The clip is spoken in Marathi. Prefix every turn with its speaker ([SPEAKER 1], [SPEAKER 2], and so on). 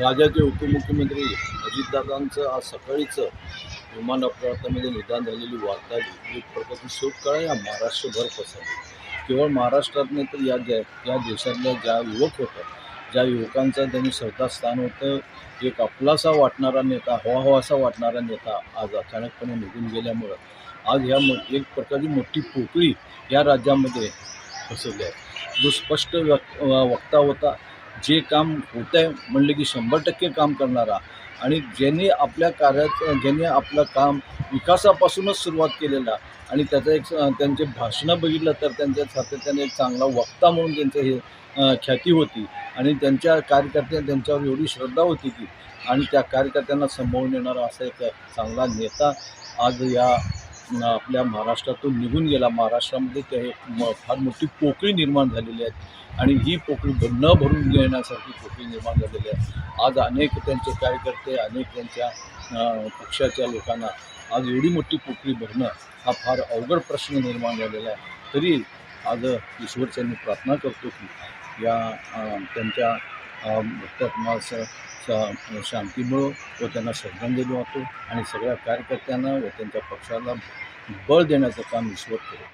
[SPEAKER 1] राज्याचे उपमुख्यमंत्री अजितदादांचं आज सकाळीचं विमान अपघातामध्ये निदान झालेली वार्ता एक प्रकारची शोककळा या महाराष्ट्रभर पसरली. केवळ महाराष्ट्रात नाही तर या जय या देशातल्या ज्या युवक होतं ज्या युवकांचं त्यांनी स्थान होतं एक आपलासा वाटणारा नेता हवा हवासा वाटणारा नेता आज अचानकपणे निघून गेल्यामुळं आज ह्या म एक प्रकारची मोठी पोकळी या राज्यामध्ये पसरली आहे. जो स्पष्ट व्यक् वक्ता होता जे काम होत आहे म्हणलं की शंभर टक्के काम करणारा. आणि ज्यांनी आपल्या कार्यात ज्यांनी आपलं काम विकासापासूनच सुरुवात केलेला आणि त्याचं एक स- त्यांचे भाषणं बघितलं तर त्यांच्या सातत्याने एक चांगला वक्ता म्हणून त्यांचं हे ख्याती होती. आणि त्यांच्या कार्यकर्त्या त्यांच्यावर एवढी श्रद्धा होती की आणि त्या कार्यकर्त्यांना संभावून येणारा असा एक चांगला नेता आज या आपल्या महाराष्ट्रातून निघून गेला. महाराष्ट्रामध्ये ते फार मोठी पोकळी निर्माण झालेली आहे. आणि ही पोकळी न भरून घेण्यासारखी पोकळी निर्माण झालेली आहे. आज अनेक त्यांचे कार्यकर्ते अनेक त्यांच्या पक्षाच्या लोकांना आज एवढी मोठी पोकळी भरणं हा फार अवघड प्रश्न निर्माण झालेला आहे. तरी आज ईश्वरच्यांनी प्रार्थना करतो की या त्यांच्या अ, भक्तात्मास शांती मिळो व त्यांना श्रद्धांजली वाहतो आणि सगळ्या कार्यकर्त्यांना व त्यांच्या पक्षाला बळ देण्याचं काम ईश्वर करो